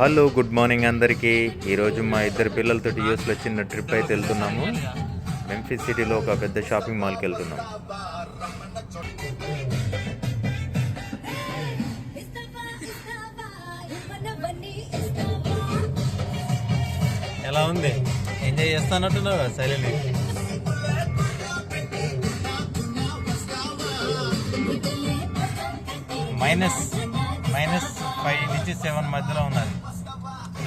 Hello good morning అందరికీ. ఈరోజు మా ఇద్దరు పిల్లలతో యూఎస్లో చిన్న ట్రిప్ అయితే వెళ్తున్నాము. మెంఫిస్ సిటీలో ఒక పెద్ద షాపింగ్ మాల్కి వెళ్తున్నాము. ఎలా ఉంది? ఎంజాయ్ చేస్తానట్టున్నావు సైలెంట్ మైనస్ మైనస్ ఫైవ్ నుంచి సెవెన్ మధ్యలో ఉన్నది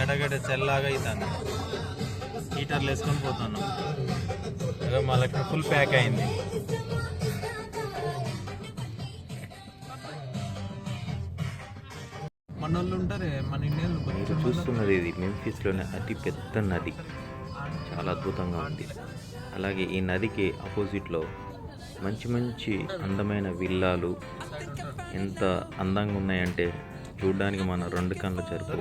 గడగడ చెల్లాగా అవుతుంది హీటర్లు వేసుకొని పోతున్నాం. ఇక మళ్ళీ ఫుల్ ప్యాక్ అయింది. మన వాళ్ళు ఉంటారే మన ఇండియన్లు మీరు చూస్తున్నది ఇది మెంఫిస్లోనే అతి పెద్ద నది. చాలా అద్భుతంగా ఉంది. అలాగే ఈ నదికి ఆపోజిట్లో మంచి మంచి అందమైన విల్లాలు ఎంత అందంగా ఉన్నాయంటే చూడడానికి మన రెండు కళ్ళ చెరుపు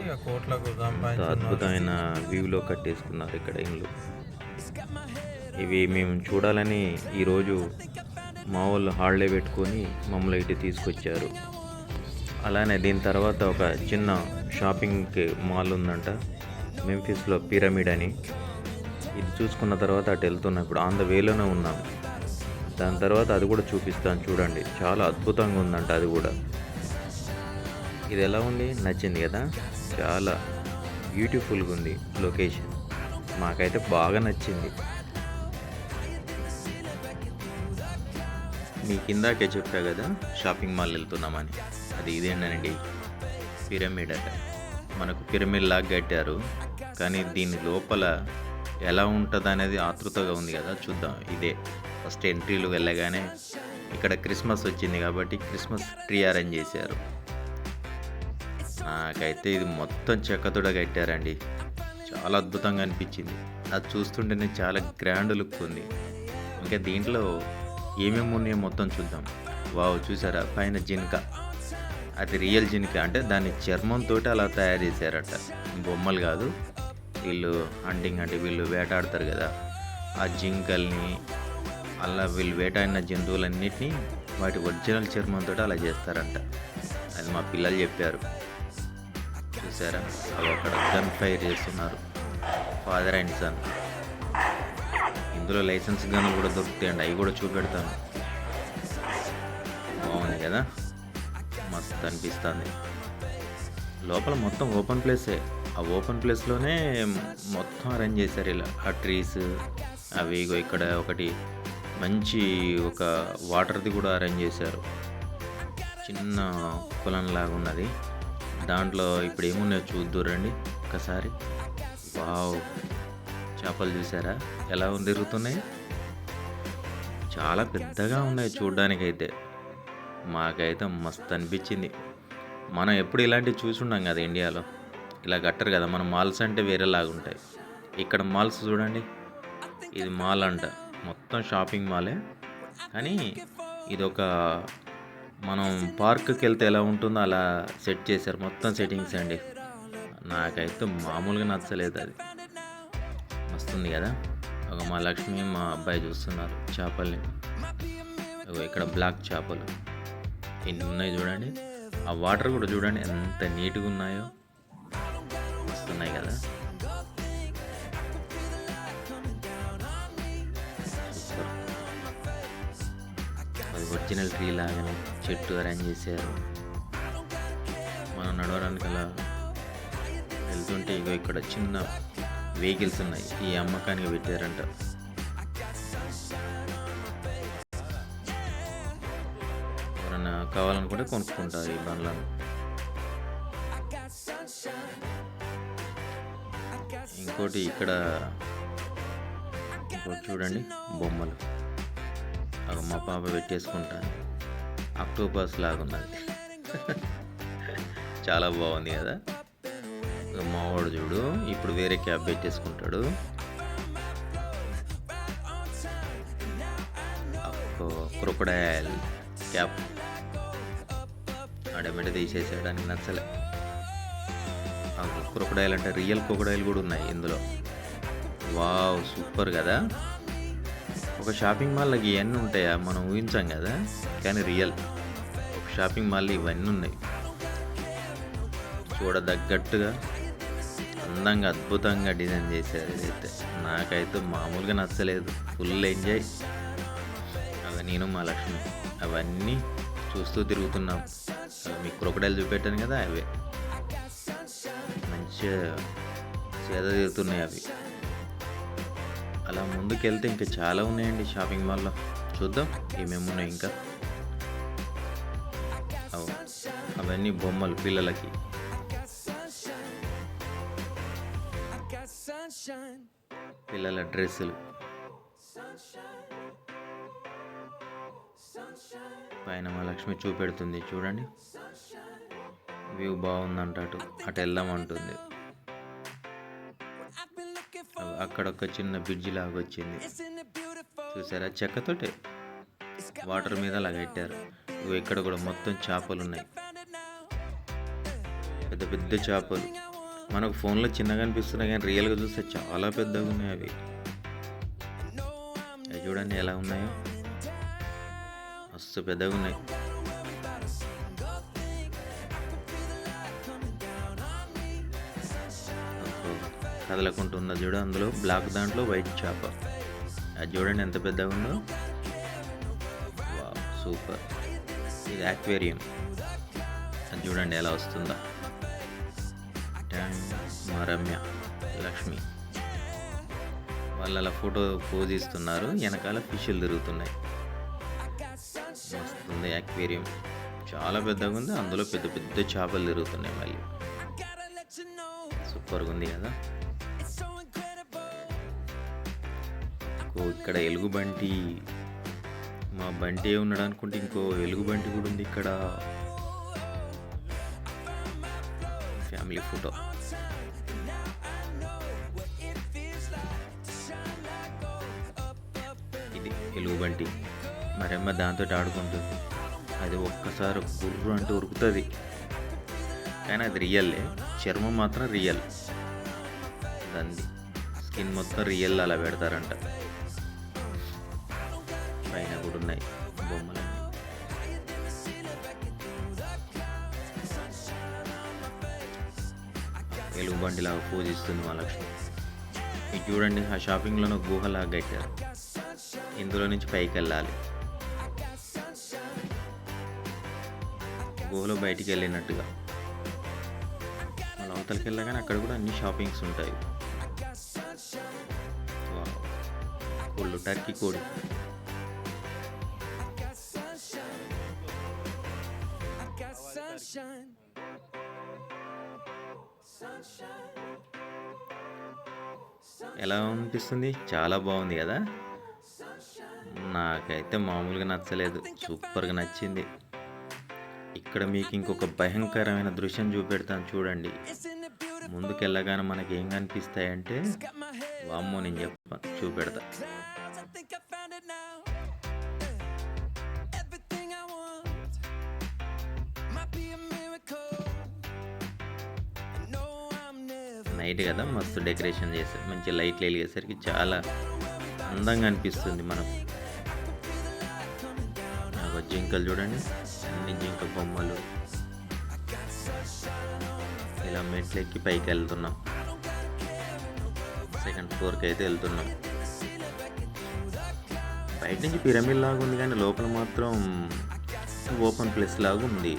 అద్భుతమైన వ్యూలో కట్టేసుకున్నారు ఇక్కడ ఇండ్లు. ఇవి మేము చూడాలని ఈరోజు మా వాళ్ళు హాలిడే పెట్టుకొని మమ్మల్ని ఇటు తీసుకొచ్చారు. అలానే దీని తర్వాత ఒక చిన్న షాపింగ్ మాల్ ఉందంట. మెంఫిస్లో పిరమిడ్ అని. ఇది చూసుకున్న తర్వాత అటు వెళ్తున్నాం. ఇప్పుడు ఆన్ ద వేలోనే ఉన్నాం. దాని తర్వాత అది కూడా చూపిస్తాను. చూడండి. చాలా అద్భుతంగా ఉందంట అది కూడా. ఇది ఎలా ఉంది? నచ్చింది కదా? చాలా బ్యూటిఫుల్గా ఉంది లొకేషన్ మాకైతే బాగా నచ్చింది. మీ కిందాకే చెప్పా కదా షాపింగ్ మాల్ వెళ్తున్నామని. అది ఇదేనండి పిరమిడ్ అట. మనకు పిరమిడ్ లాగా కట్టారు. కానీ దీని లోపల ఎలా ఉంటుంది అనేది ఆతృతగా ఉంది కదా చూద్దాం. ఇదే. ఫస్ట్ ఎంట్రీలు వెళ్ళగానే ఇక్కడ క్రిస్మస్ వచ్చింది కాబట్టి క్రిస్మస్ ట్రీ అరేంజ్ చేశారు. నాకైతే ఇది మొత్తం చెక్కతోడ కట్టారండి. చాలా అద్భుతంగా అనిపించింది. అది చూస్తుంటేనే చాలా గ్రాండ్ లుక్ ఉంది. ఇంకా దీంట్లో ఏమేమి ఉన్నాయో మొత్తం చూద్దాం. వావ్ చూసారా? పైన జింక. అది రియల్ జింక అంటే దాని చర్మంతో అలా తయారు చేశారట. బొమ్మలు కాదు. వీళ్ళు హంటింగ్ అంటే వీళ్ళు వేటాడతారు కదా. ఆ జింకల్ని అలా వీళ్ళు వేటాడిన జంతువులన్నిటినీ వాటి ఒరిజినల్ చర్మంతో అలా చేస్తారంట. అది మా పిల్లలు చెప్పారు. చూసారా? అవి అక్కడ గన్ ఫైర్ చేస్తున్నారు. ఫాదర్ అండ్ సన్ ఇందులో లైసెన్స్ గన్లు కూడా దొరుకుతాయండి. అవి కూడా చూపెడతాను. బాగుంది కదా? మస్తు అనిపిస్తుంది. లోపల మొత్తం ఓపెన్ ప్లేసే ఆ ఓపెన్ ప్లేస్లోనే మొత్తం అరేంజ్ చేశారు ఇలా. ఆ ట్రీస్ అవి ఇగో ఇక్కడ ఒకటి మంచి ఒక వాటర్ది కూడా అరేంజ్ చేశారు. చిన్న కులంలాగా ఉన్నది దాంట్లో ఇప్పుడు ఏమున్నాయో చూద్దురండి ఒకసారి వావ్. చేపలు చూసారా? ఎలా తిరుగుతున్నాయి? చాలా పెద్దగా ఉన్నాయి చూడ్డానికైతే. మాకైతే మస్తు అనిపించింది. మనం ఎప్పుడు ఇలాంటివి చూసుండం కదా ఇండియాలో. ఇలా కట్టరు కదా మన మాల్స్ అంటే వేరేలాగా ఉంటాయి. ఇక్కడ మాల్స్ చూడండి. ఇది మాల్ అంట. మొత్తం షాపింగ్ మాలే. కానీ ఇది ఒక మనం పార్క్కి వెళ్తే ఎలా ఉంటుందో అలా సెట్ చేశారు. మొత్తం సెట్టింగ్స్ అండి. నాకైతే మామూలుగా నచ్చలేదు అది. వస్తుంది కదా? ఒక మా లక్ష్మి మా అబ్బాయి చూస్తున్నారు చేపల్ని. ఇక్కడ బ్లాక్ చేపలు. ఎన్ని ఉన్నాయి చూడండి. ఆ వాటర్ కూడా చూడండి ఎంత నీట్గా ఉన్నాయో. వస్తున్నాయి కదా? ఒరిజినల్ ట్రీ లాగానే చెట్టు అరేంజ్ చేశారు. మనం నడవడానికి అలా వెళ్తుంటే ఇగో ఇక్కడ చిన్న వెహికల్స్ ఉన్నాయి. ఈ అమ్మకానికి పెట్టారంట. ఎవరన్నా కావాలనుకుంటే కొనుక్కుంటారు ఈ బండ్లను. ఇంకోటి ఇక్కడ చూడండి బొమ్మలు. అవి మా పాప పెట్టేసుకుంటా. అక్టోపస్ లాగా ఉన్నది చాలా బాగుంది కదా. మావాడు చూడు ఇప్పుడు వేరే క్యాబ్ పెట్టేసుకుంటాడు. క్రొకడైల్ క్యాప్ అడమిట తీసేసేయడానికి నచ్చలే. క్రొకడైల్ అంటే రియల్ క్రొకడైల్ కూడా ఉన్నాయి ఇందులో. వావ్ సూపర్ కదా. ఒక షాపింగ్ మాల్లో ఇవన్నీ ఉంటాయా? మనం ఊహించాం కదా. కానీ రియల్ ఒక షాపింగ్ మాల్ ఇవన్నీ ఉన్నాయి. చూడదగ్గట్టుగా అందంగా అద్భుతంగా డిజైన్ చేశారు ఇదైతే. నాకైతే మామూలుగా నచ్చలేదు. ఫుల్ ఎంజాయ్ అవి నేను మా లక్ష్మి. అవన్నీ చూస్తూ తిరుగుతున్నాం. మీ మీకు క్రొకడైల్ చూపెట్టాను కదా అవే. మంచిగా చేత తీరుతున్నాయి అవి. అలా ముందుకెళ్తే ఇంకా చాలా ఉన్నాయండి షాపింగ్ మాల్లో. చూద్దాం ఏమేమి ఉన్నాయి ఇంకా. అవన్నీ బొమ్మలు పిల్లలకి. పిల్లల డ్రెస్సులు. పైన మా లక్ష్మి చూపెడుతుంది చూడండి. వ్యూ బాగుందంట అటు అటు వెళ్దామంటుంది అక్కడ ఒక చిన్న బ్రిడ్జి లాగా వచ్చింది. చూసారా చెక్కతోటే? వాటర్ మీద అలా కట్టారు. ఇక్కడ కూడా మొత్తం చేపలు ఉన్నాయి పెద్ద పెద్ద చేపలు. మనకు ఫోన్లో చిన్నగా అనిపిస్తున్నాయి కానీ రియల్గా చూస్తే చాలా పెద్దగా ఉన్నాయి అవి. అవి చూడండి ఎలా ఉన్నాయో. మస్తు పెద్దగా ఉన్నాయి. కదలకుంటుందా చూడు అందులో బ్లాక్ దాంట్లో వైట్ చేప. అది చూడండి ఎంత పెద్దగా ఉందో. Wow, super. ఇది యాక్వేరియం. అది చూడండి ఎలా వస్తుందో. మా రమ్య లక్ష్మి. వాళ్ళు అలా ఫోటో పోజ్ ఇస్తున్నారు. వెనకాల ఫిష్లు తిరుగుతున్నాయి. వస్తుంది యాక్వేరియం. చాలా పెద్దగా ఉంది. అందులో పెద్ద పెద్ద చేపలు తిరుగుతున్నాయి మళ్ళీ. సూపర్గా ఉంది కదా. ఓ ఇక్కడ ఎలుగుబంటి. మా బంటి ఉన్నాడు అనుకుంటే ఇంకో ఎలుగుబంటి కూడా ఉంది ఇక్కడ. Family photo. ఇది ఎలుగుబంటి. మరమ్మ దాంతో ఆడుకుంటుంది అది ఒక్కసారి గుర్రు అంటే ఉరుకుతుంది. కానీ అది రియల్లే. చర్మం మాత్రం రియల్. దాన్ని స్కిన్ మొత్తం రియల్ అలా పెడతారంట. ఉన్నాయి. బొమ్మలు ఎలుగుబంటిలాగా పూజిస్తుంది మా లక్ష్మి ఇది చూడండి ఆ షాపింగ్లో గుహలాగా కట్టారు. ఇందులో నుంచి పైకి వెళ్ళాలి. గుహలో బయటికి వెళ్ళినట్టుగా. మళ్ళీ అవతలకి వెళ్ళగానే అక్కడ కూడా అన్ని షాపింగ్స్ ఉంటాయి. వావ్. కోళ్ళు టర్కీ కోడి. ఎలా అనిపిస్తుంది? చాలా బాగుంది కదా? నాకైతే మామూలుగా నచ్చలేదు. సూపర్గా నచ్చింది. ఇక్కడ మీకు ఇంకొక భయంకరమైన దృశ్యం చూపెడతాను చూడండి. ముందుకెళ్ళగానే మనకి ఏం కనిపిస్తాయంటే వామ్మో నేను చెప్ప చూపెడతా. నైట్ కదా మస్తు డెకరేషన్ చేశారు మంచి లైట్లు వెలిగేసరికి చాలా అందంగా అనిపిస్తుంది మనకు. నాకు జింకలు చూడండి అన్ని జింక బొమ్మలు. ఇలా మెట్లు ఎక్కి పైకి వెళ్తున్నాం. సెకండ్ ఫ్లోర్కి అయితే వెళ్తున్నాం. బయట నుంచి పిరమిడ్ లాగా ఉంది కానీ లోపల మాత్రం ఓపెన్ ప్లేస్ లాగా ఉంది.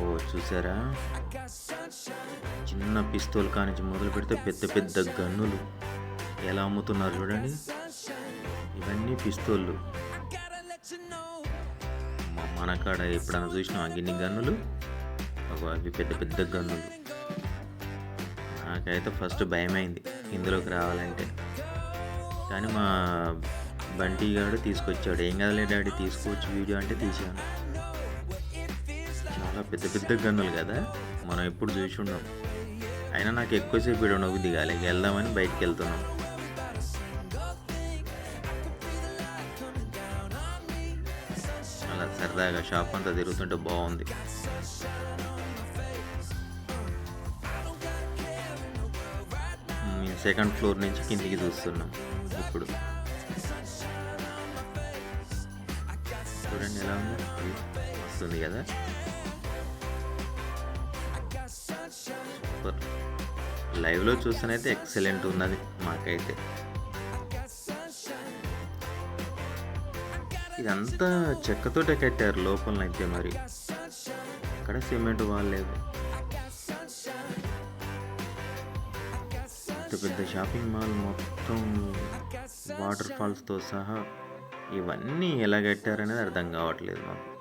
ఓ చూసారా? చిన్న పిస్తోల్ కానించి మొదలు పెడితే పెద్ద పెద్ద గన్నులు. ఎలా అమ్ముతున్నారు చూడండి. ఇవన్నీ పిస్తోళ్ళు. మన కాడ ఎప్పుడైనా చూసినా గిన్ని గన్నులు? అవి పెద్ద పెద్ద గన్నులు. నాకైతే ఫస్ట్ భయమైంది ఇందులోకి రావాలంటే. కానీ మా బంటి గారు తీసుకొచ్చాడు. ఏం కదలే డాడీ తీసుకోవచ్చు వీడియో అంటే తీసాను చాలా పెద్ద పెద్ద గన్నులు కదా? మనం ఎప్పుడు చూసి ఉన్నాం. అయినా నాకు ఎక్కువసేపు ఇక్కడ నొప్పి దిగాలి. వెళ్దామని బయటికి వెళ్తున్నాం. అలా సరదాగా షాప్ అంతా తిరుగుతుంటే బాగుంది. సెకండ్ ఫ్లోర్ నుంచి కిందికి చూస్తున్నాం ఇప్పుడు. చూడండి ఎలా ఉంది. వస్తుంది కదా. సూపర్. లైవ్లో చూస్తేనైతే ఎక్సలెంట్ ఉన్నది మాకైతే. ఇదంతా చెక్కతోటే కట్టారు లోపలనైతే మరి. ఇక్కడ సిమెంట్ వాల్ పెద్ద పెద్ద షాపింగ్ మాల్ మొత్తం వాటర్ ఫాల్స్తో సహా ఇవన్నీ ఎలా కట్టారనేది అర్థం కావట్లేదు మాకు.